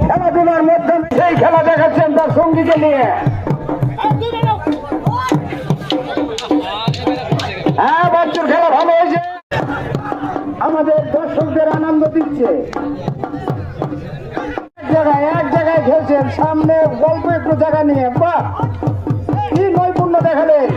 খেলাধুলার মধ্যে সেই খেলা দেখাচ্ছেন তার সঙ্গীকে নিয়ে। হ্যাঁ ভালো হয়েছে। আমাদের দর্শকদের আনন্দ দিচ্ছে। এক জায়গায় এক জায়গায় সামনে গল্প একটু জায়গা নিয়ে। বাহ! কি নৈপুণ্য দেখালেন।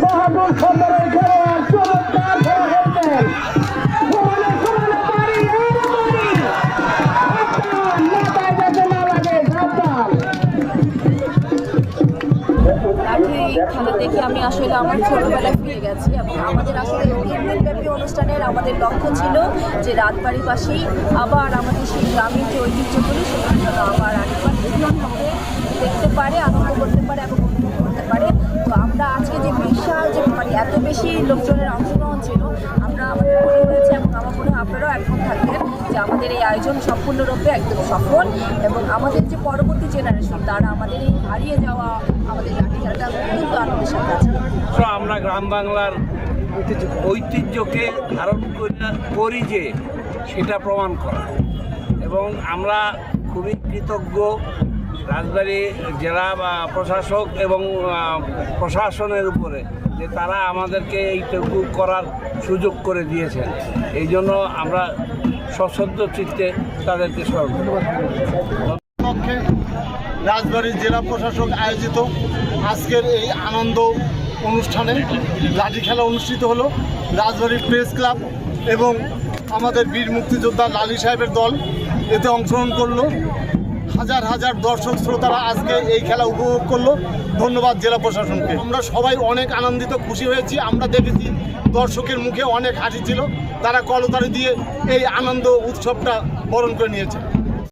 বাহাদুর সদরের খেলোয়াড় দেখে আমি আসলে আমার ছোটবেলায় ফিরে গেছি এবং আমাদের আসলে তিন অনুষ্ঠানের আমাদের লক্ষ্য ছিল যে রাজবাড়িবাসী আবার আমাদের সেই গ্রামীণ যে ঐতিহ্যগুলি সেগুলো আবার আরেকবার নতুনভাবে দেখতে পারে, আনন্দ করতে পারে, এবং উপভোগ করতে পারে। তো আমরা আজকে যে বিশাল যে মানে এত বেশি লোকজনের অংশগ্রহণ ছিল, আমরা আমাদের মনে হয়েছে এবং আমার মনে হয় আপনারাও একমত থাকবেন যে আমাদের এই আয়োজন সম্পূর্ণরূপে একদম সফল এবং আমাদের যে পরবর্তী জেনারেশন তারা আমাদের এই হারিয়ে যাওয়া, আমাদের লাঠি খেলাটা অত্যন্ত আনন্দের সাথে আছে। আমরা গ্রাম বাংলার ঐতিহ্যকে ধারণ করি- করি যে সেটা প্রমাণ করা। এবং আমরা খুবই কৃতজ্ঞ রাজবাড়ী জেলা প্রশাসক এবং প্রশাসনের উপরে যে তারা আমাদেরকে এইটুকু করার সুযোগ করে দিয়েছেন। এই জন্য আমরা সশ্রদ্ধ চিত্তে তাদেরকে স্মরণ। পক্ষে জেলা প্রশাসক আয়োজিত আজকের এই আনন্দ অনুষ্ঠানে লাঠি খেলা অনুষ্ঠিত হলো। রাজবাড়ী প্রেস ক্লাব এবং আমাদের বীর মুক্তিযোদ্ধা লালি সাহেবের দল এতে অংশগ্রহণ করল। হাজার হাজার দর্শক শ্রোতারা আজকে এই খেলা উপভোগ করল। ধন্যবাদ জেলা প্রশাসনকে। আমরা সবাই অনেক আনন্দিত, খুশি হয়েছি। আমরা দেখেছি দর্শকের মুখে অনেক হাসি ছিল। তারা কলতারি দিয়ে এই আনন্দ, উৎসবটা বরণ করে নিয়েছে।